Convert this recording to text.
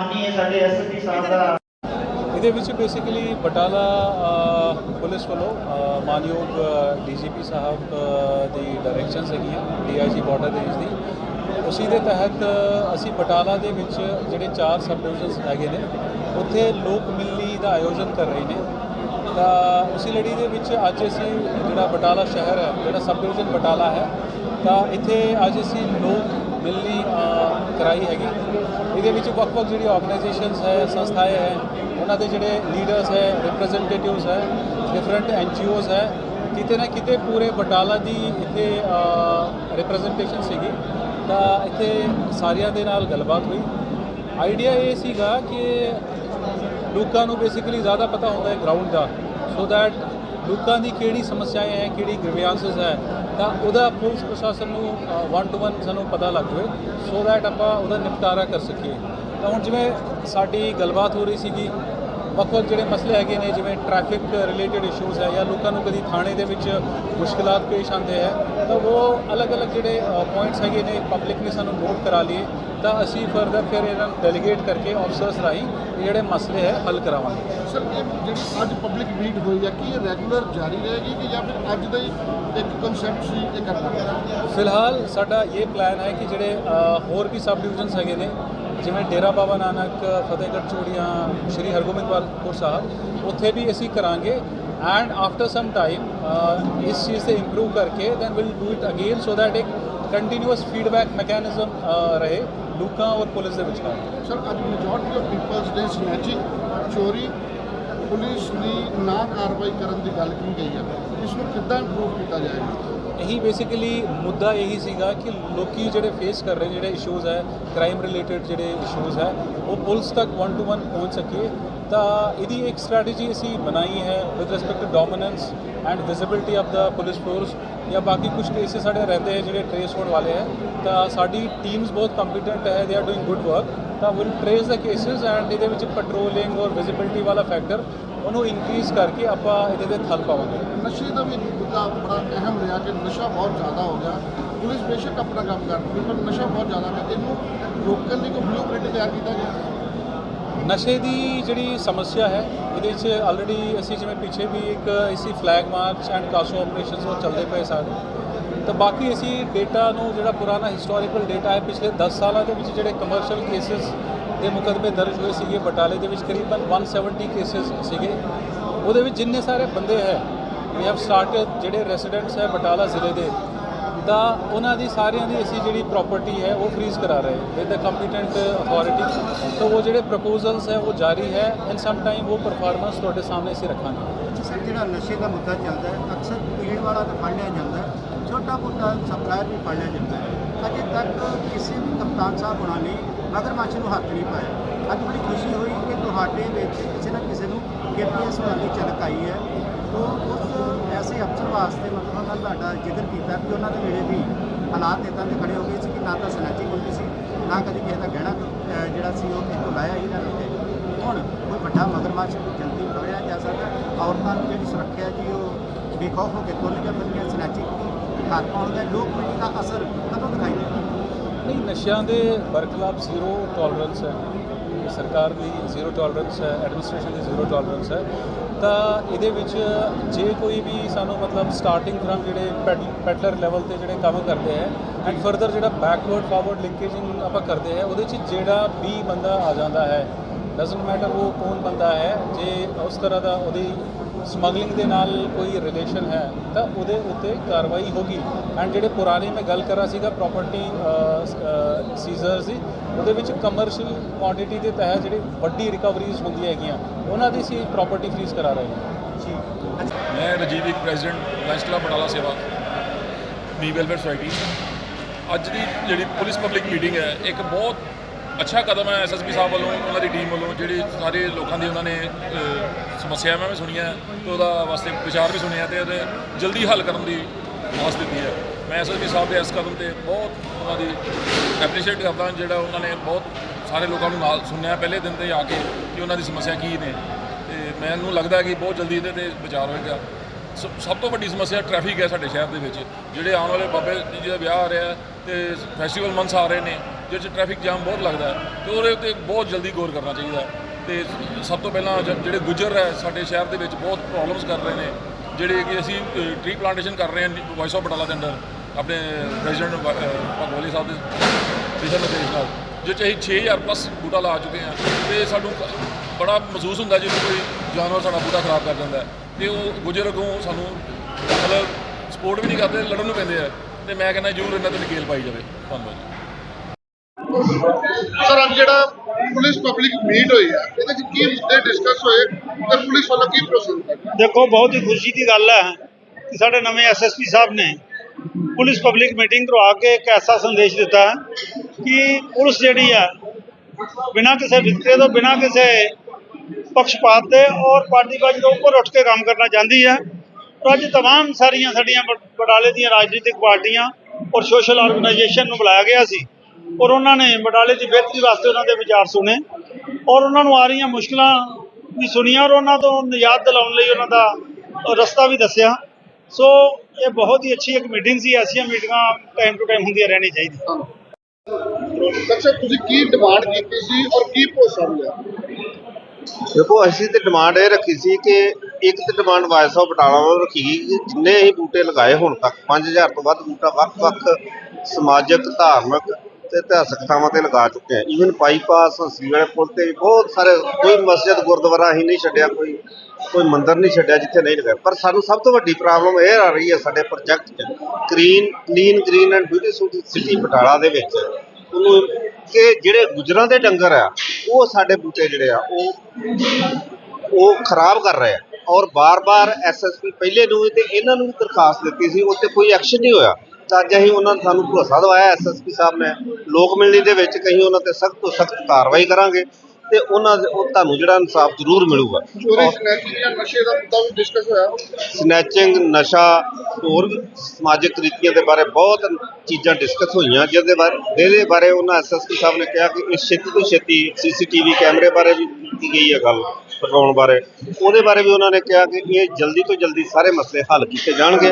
ਮਾਨਨੀय ਸਾਡੇ ਐਸਪੀ ਸਾਹਿਬ ਦਾ? ਇਹਦੇ ਵਿੱਚ ਬੇਸਿਕਲੀ ਬਟਾਲਾ ਪੁਲਿਸ ਵੱਲੋਂ ਅ, ਮਾਨਯੋਗ ਡੀਜੀਪੀ ਸਾਹਿਬ ਦੀ ਡਾਇਰੈਕਸ਼ਨਸ ਹੈਗੀਆਂ ਡੀਆਈਜੀ ਬਾਰਡਰ ਰੇਂਜ ਦੀ ਉਸੇ ਦੇ ਤਹਿਤ ਅਸੀਂ ਬਟਾਲਾ ਦੇ ਵਿੱਚ ਜਿਹੜੇ ਚਾਰ ਸਬ ਡਿਵੀਜ਼ਨਸ ਹੈਗੇ ਨੇ ਉੱਥੇ ਲੋਕ ਮਿਲਣੀ ਦਾ ਆਯੋਜਨ ਕਰ ਰਹੇ ਨੇ। ਤਾਂ ਉਸੇ ਲੜੀ ਦੇ ਵਿੱਚ ਅੱਜ ਅਸੀਂ ਜਿਹੜਾ ਬਟਾਲਾ ਸ਼ਹਿਰ ਹੈ ਜਿਹੜਾ ਸਬ ਡਿਵੀਜ਼ਨ ਬਟਾਲਾ ਹੈ ਤਾਂ ਇੱਥੇ ਅੱਜ ਅਸੀਂ ਲੋਕ ਮਿਲਣੀ ਕਰਾਈ ਹੈਗੀ। ਇਹਦੇ ਵਿੱਚ ਵੱਖ-ਵੱਖ ਜਿਹੜੀ ਆਰਗੇਨਾਈਜੇਸ਼ਨਸ ਹੈ, ਸੰਸਥਾਏ ਹੈ, ਉਹਨਾਂ ਦੇ ਜਿਹੜੇ ਲੀਡਰਸ ਹੈ ਰਿਪਰੈਜ਼ੈਂਟੇਟਿਵਸ ਹੈ ਡਿਫਰੈਂਟ ਐਨਜੀਓਜ਼ ਹੈ, ਕਿਤੇ ਨਾ ਕਿਤੇ ਪੂਰੇ ਬਟਾਲਾ ਦੀ ਇੱਥੇ ਰਿਪਰੈਜ਼ੈਂਟੇਸ਼ਨ ਸੀਗੀ। ਤਾਂ ਇੱਥੇ ਸਾਰਿਆਂ ਦੇ ਨਾਲ ਗੱਲਬਾਤ ਹੋਈ। ਆਈਡੀਆ ਇਹ ਸੀਗਾ ਕਿ ਲੋਕਾਂ ਨੂੰ ਬੇਸਿਕਲੀ ਜ਼ਿਆਦਾ ਪਤਾ ਹੁੰਦਾ ਹੈ ਗਰਾਊਂਡ ਦਾ। ਸੋ ਦੈਟ ਲੋਕਾਂ ਦੀ ਕਿਹੜੀ ਸਮੱਸਿਆएं ਹੈ, ਕਿਹੜੀ ਗ੍ਰੀਵੈਂਸਸ ਹੈ, ਤਾਂ ਉਹਦਾ ਪੁਲਿਸ ਪ੍ਰਸ਼ਾਸਨ ਨੂੰ ਵਨ ਟੂ ਵਨ ਸਾਨੂੰ ਪਤਾ ਲੱਗ ਜਾਵੇ ਸੋ ਦੈਟ ਆਪਾਂ ਉਹਦਾ ਨਿਪਟਾਰਾ ਕਰ ਸਕੀਏ। ਤਾਂ ਹੁਣ ਜਿਵੇਂ ਸਾਡੀ ਗੱਲਬਾਤ ਹੋ ਰਹੀ ਸੀਗੀ ਵੱਖ-ਵੱਖ ਜਿਹੜੇ ਮਸਲੇ ਹੈਗੇ ਨੇ ਜਿਵੇਂ ਟ੍ਰੈਫਿਕ ਰਿਲੇਟਡ ਇਸ਼ੂਜ਼ ਹੈ ਜਾਂ ਲੋਕਾਂ ਨੂੰ ਕਦੀ ਥਾਣੇ ਦੇ ਵਿੱਚ ਮੁਸ਼ਕਲਾਂ ਪੇਸ਼ ਆਉਂਦੇ ਹੈ ਤਾਂ ਉਹ ਅਲੱਗ-ਅਲੱਗ ਜਿਹੜੇ ਪੁਆਇੰਟਸ ਹੈਗੇ ਨੇ ਪਬਲਿਕ ਨੇ ਸਾਨੂੰ ਨੋਟ ਕਰਾ ਲਈਏ ਤਾਂ ਅਸੀਂ ਫਰਦਰ ਫਿਰ ਇਹਨਾਂ ਨੂੰ ਡੈਲੀਗੇਟ ਕਰਕੇ ਆਫਸਰਸ ਰਾਹੀਂ ਜਿਹੜੇ ਮਸਲੇ ਹੈ ਹੱਲ ਕਰਾਵਾਂਗੇ। ਸਰ ਇਹ ਜਿਹੜੀ ਅੱਜ ਪਬਲਿਕ ਮੀਟ ਹੋਈ ਹੈ ਕੀ ਇਹ ਰੈਗੂਲਰ ਜਾਰੀ ਰਹੇਗੀ ਕਿ ਜਾਂ ਫਿਰ ਅੱਜ ਦਾ ਹੀ ਇੱਕ ਕਨਸੈਪਟ ਸੀ ਇਹ ਕਰਨਾ ਫਿਲਹਾਲ ਸਾਡਾ ਇਹ ਪਲਾਨ ਹੈ ਕਿ ਜਿਹੜੇ ਹੋਰ ਵੀ ਸਬ ਡਿਵੀਜ਼ਨਸ ਹੈਗੇ ਨੇ ਜਿਵੇਂ ਡੇਰਾ ਬਾਬਾ ਨਾਨਕ, ਫਤਿਹਗੜ੍ਹ ਚੂੜੀਆਂ, ਸ਼੍ਰੀ ਹਰਗੋਬਿੰਦ ਹਰਗੋਬਿੰਦਪੁਰ ਸਾਹਿਬ, ਉੱਥੇ ਵੀ ਅਸੀਂ ਕਰਾਂਗੇ। ਐਂਡ ਆਫਟਰ ਸਮ ਟਾਈਮ ਇਸ ਚੀਜ਼ ਤੇ ਇੰਪਰੂਵ ਕਰਕੇ then will do it again so that ਇੱਕ ਕੰਟੀਨਿਊਸ ਫੀਡਬੈਕ ਮੈਕੈਨਿਜ਼ਮ ਰਹੇ ਲੋਕਾਂ ਔਰ ਪੁਲਿਸ ਦੇ ਵਿਚਕਾਰ। ਸਰ ਅੱਜ ਮੈਜੋਰਟੀ ਆਫ ਪੀਪਲਸ ਦੇ ਸਨੈਚਿੰਗ ਚੋਰੀ, ਪੁਲਿਸ ਦੀ ਨਾ ਕਾਰਵਾਈ ਕਰਨ ਦੀ ਗੱਲ ਕੀਤੀ ਗਈ ਹੈ? ਇਸ ਨੂੰ ਕਿੱਦਾਂ ਇੰਪਰੂਵ ਕੀਤਾ ਜਾਏਗਾ? ਇਹੀ ਬੇਸਿਕਲੀ ਮੁੱਦਾ ਇਹੀ ਸੀਗਾ ਕਿ ਲੋਕੀ ਜਿਹੜੇ ਫੇਸ ਕਰ ਰਹੇ ਜਿਹੜੇ ਇਸ਼ੂਜ਼ ਹੈ ਕ੍ਰਾਈਮ ਰਿਲੇਟਡ ਜਿਹੜੇ ਇਸ਼ੂਜ਼ ਹੈ, ਉਹ ਪੁਲਿਸ ਤੱਕ ਵਨ ਟੂ ਵਨ ਪਹੁੰਚ ਸਕੇ। ਤਾਂ ਇਹਦੀ ਇੱਕ ਸਟ੍ਰੈਟਜੀ ਅਸੀਂ ਬਣਾਈ ਹੈ with respect to dominance and visibility of the police force ਜਾਂ ਬਾਕੀ ਕੁਝ ਕੇਸਿਸ ਸਾਡੇ ਰਹਿੰਦੇ ਹੈ ਜਿਹੜੇ ਟ੍ਰੇਸ ਹੋਣ ਵਾਲੇ ਹੈ। ਤਾਂ ਸਾਡੀ ਟੀਮਸ ਬਹੁਤ ਕੰਪੀਟੈਂਟ ਹੈ they are doing good work ਤਾਂ will trace the cases and ਇਹਦੇ ਵਿੱਚ ਪੈਟਰੋਲਿੰਗ ਔਰ ਵਿਜ਼ਿਬਿਲਟੀ ਵਾਲਾ ਫੈਕਟਰ ਉਹਨੂੰ ਇਨਕਰੀਜ਼ ਕਰਕੇ ਆਪਾਂ ਇਹਦੇ ਤੇ ਥਲ ਪਾਵਾਂਗੇ। ਨਸ਼ੇ ਦਾ ਵੀ ਮੁੱਦਾ ਬੜਾ ਅਹਿਮ ਰਿਹਾ ਕਿ ਨਸ਼ਾ ਬਹੁਤ ਜ਼ਿਆਦਾ ਹੋ ਗਿਆ। ਪੁਲਿਸ ਬੇਸ਼ੱਕ ਆਪਣਾ ਕੰਮ ਕਰਦੀ ਪਰ ਨਸ਼ਾ ਬਹੁਤ ਜ਼ਿਆਦਾ ਹੈ। ਇਹਨੂੰ ਰੋਕਣ ਲਈ ਕੋਈ ਬਲੂਪ੍ਰਿੰਟ ਤਿਆਰ ਕੀਤਾ ਗਿਆ? ਨਸ਼ੇ ਦੀ ਜਿਹੜੀ ਸਮੱਸਿਆ ਹੈ ਇਹਦੇ 'ਚ ਆਲਰੇਡੀ ਅਸੀਂ ਜਿਵੇਂ ਪਿੱਛੇ ਵੀ ਇੱਕ ਇਸੀ flag march and CASO operations ਉਹ ਚੱਲਦੇ ਪਏ ਸਾਰੇ ਤਾਂ ਬਾਕੀ ਅਸੀਂ ਡੇਟਾ ਨੂੰ ਜਿਹੜਾ ਪੁਰਾਣਾ ਹਿਸਟੋਰੀਕਲ ਡੇਟਾ ਹੈ ਪਿਛਲੇ 10 ਸਾਲਾਂ ਦੇ ਵਿੱਚ ਜਿਹੜੇ ਕਮਰਸ਼ੀਅਲ ਕੇਸਿਸ ਦੇ ਮੁਕੱਦਮੇ ਦਰਜ ਹੋਏ ਸੀਗੇ ਬਟਾਲੇ ਦੇ ਵਿੱਚ ਕਰੀਬਨ 170 ਕੇਸਿਸ ਸੀਗੇ। ਉਹਦੇ ਵਿੱਚ ਜਿੰਨੇ ਸਾਰੇ ਬੰਦੇ ਹੈ ਵੀ ਹੈਵ ਸਟਾਰਟਡ ਜਿਹੜੇ ਰੈਜ਼ੀਡੈਂਟਸ ਹੈ ਬਟਾਲਾ ਜ਼ਿਲ੍ਹੇ ਦੇ, ਤਾਂ ਉਹਨਾਂ ਦੀ ਸਾਰਿਆਂ ਦੀ ਅਸੀਂ ਜਿਹੜੀ ਪ੍ਰਾਪਰਟੀ ਹੈ ਉਹ ਫ੍ਰੀਜ਼ ਕਰਾ ਰਹੇ ਵਿਦ ਦ ਕੰਪੀਟੈਂਟ ਅਥਾਰਟੀ ਤਾਂ ਉਹ ਜਿਹੜੇ ਪ੍ਰਪੋਜ਼ਲਸ ਹੈ ਉਹ ਜਾਰੀ ਹੈ ਐਂਡ ਸਮ ਟਾਈਮ ਉਹ ਪਰਫਾਰਮੈਂਸ ਤੁਹਾਡੇ ਸਾਹਮਣੇ ਅਸੀਂ ਰੱਖਾਂਗੇ। ਸਰ, ਜਿਹੜਾ ਨਸ਼ੇ ਦਾ ਮੁੱਦਾ ਚੱਲਦਾ ਹੈ, ਅਕਸਰ ਪੀਣ ਵਾਲਾ ਤਾਂ ਫੜ ਲਿਆ ਜਾਂਦਾ ਛੋਟਾ ਮੋਟਾ ਸਪਲਾਇਰ ਵੀ ਫੜ ਲਿਆ ਜਾਂਦਾ ਹੈ। ਅਜੇ ਤੱਕ ਕਿਸੇ ਵੀ ਕਪਤਾਨ ਸਾਹਿਬ ਹੋਣਾ ਨੇ ਮਗਰਮੱਛ ਨੂੰ ਹੱਥ ਨਹੀਂ ਪਾਇਆ। ਅੱਜ ਬੜੀ ਖੁਸ਼ੀ ਹੋਈ ਕਿ ਤੁਹਾਡੇ ਵਿੱਚ ਕਿਸੇ ਨਾ ਕਿਸੇ ਨੂੰ ਕਿਰਤੀ ਹੋਣ ਦੀ ਝਲਕ ਆਈ ਹੈ। ਤੋਂ ਉਸ ਐਸੇ ਅਫਸਰ ਵਾਸਤੇ ਮਤਲਬ ਉਹਨਾਂ ਦਾ ਤੁਹਾਡਾ ਜ਼ਿਕਰ ਕੀਤਾ ਕਿ ਉਹਨਾਂ ਦੇ ਵੇਲੇ ਵੀ ਹਾਲਾਤ ਇਦਾਂ ਦੇ ਖੜੇ ਹੋ ਗਏ ਸੀ ਕਿ ਨਾ ਤਾਂ ਸਨੈਚਿੰਗ ਹੁੰਦੀ ਸੀ, ਨਾ ਕਦੀ ਕਿਸੇ ਦਾ ਗਹਿਣਾ ਜਿਹੜਾ ਸੀ ਉਹ ਕਿਸੇ ਤੋਂ ਲਾਇਆ ਹੀ ਨਾ ਰੱਖੇ ਹੁਣ ਕੋਈ ਵੱਡਾ ਮਗਰਮੱਛ ਜਲਦੀ ਫੜਿਆ ਜਾ ਸਕਦਾ ਔਰਤਾਂ ਨੂੰ ਜਿਹੜੀ ਸੁਰੱਖਿਆ ਜੀ ਉਹ ਬੇਖੌਫ ਹੋ ਕੇ ਖੁੱਲ੍ਹ ਕੇ ਬੰਦੀਆਂ ਸਨੈਚਿੰਗ ਹੱਥ ਪਾਉਂਦੇ ਲੋਕ ਪੀੜ੍ਹੀ ਦਾ ਅਸਰ ਕਦੋਂ ਦਿਖਾਈ ਦੇਗਾ ਨਹੀਂ, ਨਸ਼ਿਆਂ ਦੇ ਬਰਖਲਾਫ ਜ਼ੀਰੋ ਟੋਲਰੈਂਸ ਹੈ। ਸਰਕਾਰ ਦੀ ਜ਼ੀਰੋ ਟੋਲਰੈਂਸ ਹੈ ਐਡਮਿਨਿਸਟ੍ਰੇਸ਼ਨ ਦੀ ਜ਼ੀਰੋ ਟੋਲਰੈਂਸ ਹੈ। ਤਾਂ ਇਹਦੇ ਵਿੱਚ ਜੇ ਕੋਈ ਵੀ ਸਾਨੂੰ ਮਤਲਬ ਸਟਾਰਟਿੰਗ ਫਰਮ ਜਿਹੜੇ ਪੈਟਲਰ ਲੈਵਲ ਤੇ ਜਿਹੜੇ ਕੰਮ ਕਰਦੇ ਹੈ ਐਂਡ ਫਰਦਰ ਜਿਹੜਾ ਬੈਕਵਰਡ ਫਾਰਵਰਡ ਲਿੰਕੇਜਿੰਗ ਆਪਾਂ ਕਰਦੇ ਹੈ, ਉਹਦੇ 'ਚ ਜਿਹੜਾ ਵੀ ਬੰਦਾ ਆ ਜਾਂਦਾ ਹੈ ਡਸਨਟ ਮੈਟਰ ਉਹ ਕੌਣ ਬੰਦਾ ਹੈ, ਜੇ ਉਸ ਤਰ੍ਹਾਂ ਦਾ ਉਹਦੀ ਸਮਗਲਿੰਗ ਦੇ ਨਾਲ ਕੋਈ ਰਿਲੇਸ਼ਨ ਹੈ, ਤਾਂ ਉਹਦੇ ਉੱਤੇ ਕਾਰਵਾਈ ਹੋਗੀ। ਐਂਡ ਜਿਹੜੇ ਪੁਰਾਣੇ ਮੈਂ ਗੱਲ ਕਰ ਸੀਗਾ ਪ੍ਰਾਪਰਟੀ ਸੀਜ਼ਰ ਦੀ, ਉਹਦੇ ਵਿੱਚ ਕਮਰਸ਼ੀਅਲ ਕੁਆਂਟੀਟੀ ਦੇ ਤਹਿਤ ਜਿਹੜੀ ਵੱਡੀ ਰਿਕਵਰੀਜ਼ ਹੁੰਦੀਆਂ ਹੈਗੀਆਂ, ਉਹਨਾਂ ਦੀ ਸੀ ਪ੍ਰਾਪਰਟੀ ਫ੍ਰੀਜ਼ ਕਰਾ ਰਹੇ ਹਾਂ। ਜੀ। ਮੈਂ ਰਜੀਵ ਇੱਕ ਪ੍ਰੈਜ਼ੀਡੈਂਟ ਲਾਇਨਸ ਬਟਾਲਾ ਸੇਵਾ ਵੀ ਵੈਲਫੇਅਰ ਸੁਸਾਇਟੀ ਅੱਜ ਦੀ ਜਿਹੜੀ ਪੁਲਿਸ ਪਬਲਿਕ ਮੀਟਿੰਗ ਹੈ, ਇੱਕ ਬਹੁਤ ਅੱਛਾ ਕਦਮ ਹੈ ਐਸਐਸਪੀ ਸਾਹਿਬ ਵੱਲੋਂ, ਉਹਨਾਂ ਦੀ ਟੀਮ ਵੱਲੋਂ, ਜਿਹੜੀ ਸਾਰੇ ਲੋਕਾਂ ਦੀ ਉਹਨਾਂ ਨੇ ਸਮੱਸਿਆਵਾਂ ਵੀ ਸੁਣੀਆਂ, ਤੇ ਉਹਦਾ ਵਾਸਤੇ ਵਿਚਾਰ ਵੀ ਸੁਣਿਆ ਤੇ ਉਹਦੇ ਜਲਦੀ ਹੱਲ ਕਰਨ ਦੀ ਆਸ ਦਿੱਤੀ ਹੈ। ਮੈਂ ਐਸਐਸਪੀ ਸਾਹਿਬ ਦੇ ਇਸ ਕਦਮ ਤੇ ਬਹੁਤ ਉਹਨਾਂ ਦੀ ਐਪਰੀਸ਼ੀਏਟ ਕਰਦਾ, ਜਿਹੜਾ ਉਹਨਾਂ ਨੇ ਬਹੁਤ ਸਾਰੇ ਲੋਕਾਂ ਨੂੰ ਨਾਲ ਸੁਣਿਆ ਪਹਿਲੇ ਦਿਨ ਤੇ ਆ ਕੇ ਕਿ ਉਹਨਾਂ ਦੀ ਸਮੱਸਿਆ ਕੀ ਨੇ। ਤੇ ਮੈਨੂੰ ਲੱਗਦਾ ਕਿ ਬਹੁਤ ਜਲਦੀ ਇਹਦੇ ਤੇ ਵਿਚਾਰ ਹੋਏਗਾ। ਸ- ਸਭ ਤੋਂ ਵੱਡੀ ਸਮੱਸਿਆ ਟ੍ਰੈਫਿਕ ਹੈ ਸਾਡੇ ਸ਼ਹਿਰ ਦੇ ਵਿੱਚ, ਜਿਹੜੇ ਆਉਣ ਵਾਲੇ ਬਾਬੇ ਜੀ ਦਾ ਵਿਆਹ ਆ ਰਿਹਾ ਤੇ ਫੈਸਟੀਵਲ ਮੰਥਸ ਆ ਰਹੇ ਨੇ। ਜਿਹਦੇ 'ਚ ਟ੍ਰੈਫਿਕ ਜਾਮ ਬਹੁਤ ਲੱਗਦਾ ਹੈ, ਤੇ ਉਹਦੇ ਉੱਤੇ ਬਹੁਤ ਜਲਦੀ ਗੌਰ ਕਰਨਾ ਚਾਹੀਦਾ ਹੈ। ਤੇ ਸਭ ਤੋਂ ਪਹਿਲਾਂ ਜਿਹੜੇ ਗੁੱਜਰ ਹੈ, ਸਾਡੇ ਸ਼ਹਿਰ ਦੇ ਵਿੱਚ ਬਹੁਤ ਪ੍ਰੋਬਲਮਸ ਕਰ ਰਹੇ ਨੇ। ਜਿਹੜੇ ਕਿ ਅਸੀਂ ਟ੍ਰੀ ਪਲਾਂਟੇਸ਼ਨ ਕਰ ਰਹੇ ਹਾਂ ਵਾਇਸ ਆਫ ਬਟਾਲਾ ਦੇ ਅੰਦਰ, ਆਪਣੇ ਪ੍ਰੈਜ਼ੀਡੈਂਟ ਭਗਵਾਲੀ ਸਾਹਿਬ ਦੇ ਦਿਸ਼ਾ ਨਿਰਦੇਸ਼ ਨਾਲ। ਜਿਸ 'ਚ ਅਸੀਂ 6000 ਪਲੱਸ ਬੂਟਾ ਲਾ ਚੁੱਕੇ ਹਾਂ, ਤੇ ਸਾਨੂੰ ਬੜਾ ਮਹਿਸੂਸ ਹੁੰਦਾ ਜਦੋਂ ਕੋਈ ਜਾਨਵਰ ਸਾਡਾ ਬੂਟਾ ਖਰਾਬ ਕਰ ਜਾਂਦਾ ਹੈ। ਤੇ ਉਹ ਗੁੱਜਰ ਅੱਗੋਂ ਸਾਨੂੰ ਮਤਲਬ ਸਪੋਰਟ ਵੀ ਨਹੀਂ ਕਰਦੇ, ਲੜਨ ਨੂੰ ਪੈਂਦੇ ਆ। ਤੇ ਮੈਂ ਕਹਿੰਦਾ, ਜ਼ਰੂਰ ਇਹਨਾਂ ਤੇ ਨਕੇਲ ਪਾਈ ਜਾਵੇ। ਧੰਨਵਾਦ ਜੀ। ਸਰ ਅੱਜ ਜਿਹੜਾ ਪੁਲਿਸ ਪਬਲਿਕ ਮੀਟ ਹੋਈ ਹੈ ਇਹਦੇ ਵਿੱਚ ਕੀ ਮੁੱਦੇ ਡਿਸਕਸ ਹੋਏ ਤੇ ਪੁਲਿਸ ਵੱਲੋਂ ਕੀ ਪ੍ਰੋਸੈਸ ਹੈ ਦੇਖੋ ਬਹੁਤ ਹੀ ਖੁਸ਼ੀ ਦੀ ਗੱਲ ਹੈ ਕਿ ਸਾਡੇ ਨਵੇਂ ਐਸਐਸਪੀ ਸਾਹਿਬ ਨੇ ਪੁਲਿਸ ਪਬਲਿਕ ਮੀਟਿੰਗ ਕਰਵਾ ਕੇ ਇੱਕ ਐਸਾ ਸੰਦੇਸ਼ ਦਿੱਤਾ ਹੈ ਕਿ ਪੁਲਿਸ ਜਿਹੜੀ ਹੈ ਬਿਨਾਂ ਕਿਸੇ ਵਿਤਕਰੇ ਤੋਂ ਬਿਨਾਂ ਕਿਸੇ ਪੱਖਪਾਤ ਦੇ ਔਰ ਪਾਰਟੀਬਾਜ਼ੀ ਤੋਂ ਉੱਪਰ ਉੱਠ ਕੇ ਕੰਮ ਕਰਨਾ ਚਾਹੁੰਦੀ ਹੈ ਔਰ ਅੱਜ तमाम ਸਾਰੀਆਂ ਸਾਡੀਆਂ ਬ- ਬਟਾਲੇ ਦੀਆਂ ਰਾਜਨੀਤਿਕ ਪਾਰਟੀਆਂ ਔਰ ਸੋਸ਼ਲ ਆਰਗੇਨਾਈਜੇਸ਼ਨ ਨੂੰ ਬੁਲਾਇਆ ਗਿਆ ਸੀ ਔਰ ਉਹਨਾਂ ਨੇ ਬਟਾਲੇ ਦੀ ਬਿਹਤਰੀ ਵਾਸਤੇ ਉਹਨਾਂ ਦੇ ਵਿਚਾਰ ਸੁਣੇ ਔਰ ਉਹਨਾਂ ਨੂੰ ਆ ਰਹੀਆਂ ਮੁਸ਼ਕਲਾਂ ਵੀ ਸੁਣੀਆਂ ਔਰ ਉਹਨਾਂ ਤੋਂ ਨਿਜਾਤ ਦਿਲਾਉਣ ਲਈ ਉਹਨਾਂ ਦਾ ਰਸਤਾ ਵੀ ਦੱਸਿਆ। ਸੋ ਇਹ ਬਹੁਤ ਹੀ ਅੱਛੀ ਇੱਕ ਮੀਟਿੰਗ ਸੀ ਐਸੀਆਂ ਮੀਟਿੰਗਾਂ ਟਾਈਮ ਟੂ ਟਾਈਮ ਹੁੰਦੀਆਂ ਰਹਿਣੀ ਚਾਹੀਦੀ ਅੱਛਾ ਤੁਸੀਂ ਕੀ ਡਿਮਾਂਡ ਕੀਤੀ ਸੀ ਔਰ ਕੀ ਭਰੋਸਾ ਮਿਲਿਆ ਦੇਖੋ ਅਸੀਂ ਤੇ ਡਿਮਾਂਡ ਇਹ ਰੱਖੀ ਸੀ ਕਿ ਇੱਕ ਤੇ ਡਿਮਾਂਡ ਵਾਇਸ ਆਫ ਬਟਾਲਾ ਵੱਲੋਂ ਰੱਖੀ ਗਈ ਕਿ ਜਿੰਨੇ ਹੀ ਬੂਟੇ ਲਗਾਏ ਹੁਣ ਤੱਕ 5000 ਤੋਂ ਵੱਧ ਬੂਟਾ ਵੱਖ-ਵੱਖ ਸਮਾਜਿਕ ਧਾਰਮਿਕ ਤੇ ਇਤਿਹਾਸਕ ਥਾਵਾਂ ਤੇ ਲਗਾ ਚੁੱਕੇ ਆ। ਈਵਨ ਬਾਈਪਾਸ ਹੰਸੀ ਵਾਲੇ ਪੁਲ ਤੇ ਵੀ ਬਹੁਤ ਸਾਰੇ, ਕੋਈ ਮਸਜਿਦ, ਗੁਰਦੁਆਰਾ ਹੀ ਨਹੀਂ ਛੱਡਿਆ, ਕੋਈ ਕੋਈ ਮੰਦਿਰ ਨਹੀਂ ਛੱਡਿਆ ਜਿੱਥੇ ਨਹੀਂ ਲਗਾਇਆ। ਪਰ ਸਾਨੂੰ ਸਭ ਤੋਂ ਵੱਡੀ ਪ੍ਰੋਬਲਮ ਇਹ ਆ ਰਹੀ ਹੈ ਸਾਡੇ ਪ੍ਰੋਜੈਕਟ 'ਚ clean clean green and beautiful city Batala ਦੇ ਵਿੱਚ। ਉਹਨੂੰ ਕਿ ਜਿਹੜੇ ਗੁਜਰਾਂ ਦੇ ਡੰਗਰ ਆ, ਉਹ ਸਾਡੇ ਬੂਟੇ ਜਿਹੜੇ ਆ, ਉਹ ਉਹ ਖਰਾਬ ਕਰ ਰਹੇ ਆ। ਔਰ ਬਾਰ-ਬਾਰ ਐਸਐਸਪੀ ਪਹਿਲੇ ਨੂੰ ਤੇ ਇਹਨਾਂ ਨੂੰ ਵੀ ਦਰਖਾਸਤ ਦਿੱਤੀ ਸੀ ਉੱਤੇ ਕੋਈ ਐਕਸ਼ਨ ਨਹੀਂ ਹੋਇਆ। ਤਾਂ ਅੱਜ ਅਸੀਂ ਉਹਨਾਂ ਨੇ ਸਾਨੂੰ ਭਰੋਸਾ ਦਵਾਇਆ ਐਸਐਸਪੀ ਸਾਹਿਬ ਨੇ। ਲੋਕ ਮਿਲਣੀ ਦੇ ਵਿੱਚ ਕਹੀਂ ਉਹਨਾਂ ਤੇ ਸਖਤ ਤੋਂ ਸਖਤ ਕਾਰਵਾਈ ਕਰਾਂਗੇ ਤੇ ਉਹਨਾਂ ਦੇ- ਉਹ ਤੁਹਾਨੂੰ ਜਿਹੜਾ ਇਨਸਾਫ ਜ਼ਰੂਰ ਮਿਲੂਗਾ। ਚੋਰੀ ਸਨੈਚਿੰਗ ਜਾਂ ਨਸ਼ੇ ਦਾ ਮੁੱਦਾ ਵੀ ਡਿਸਕਸ ਹੋਇਆ? ਸਨੈਚਿੰਗ ਨਸ਼ਾ ਹੋਰ ਸਮਾਜਿਕ ਰੀਤੀਆਂ ਦੇ ਬਾਰੇ ਬਹੁਤ ਚੀਜ਼ਾਂ ਡਿਸਕਸ ਹੋਈਆਂ ਜਿਹਦੇ ਬਾਰੇ ਜਿਹਦੇ ਬਾਰੇ ਉਹਨਾਂ ਐਸਐਸਪੀ ਸਾਹਿਬ ਨੇ ਕਿਹਾ ਕਿ ਇਸ ਛੇਤੀ ਤੋਂ ਛੇਤੀ ਸੀਸੀਟੀਵੀ ਕੈਮਰੇ ਬਾਰੇ ਵੀ ਕੀਤੀ ਗਈ ਹੈ ਗੱਲ ਪਟਾਉਣ ਬਾਰੇ। ਉਹਦੇ ਬਾਰੇ ਵੀ ਉਹਨਾਂ ਨੇ ਕਿਹਾ ਕਿ ਇਹ ਜਲਦੀ ਤੋਂ ਜਲਦੀ ਸਾਰੇ ਮਸਲੇ ਹੱਲ ਕੀਤੇ ਜਾਣਗੇ।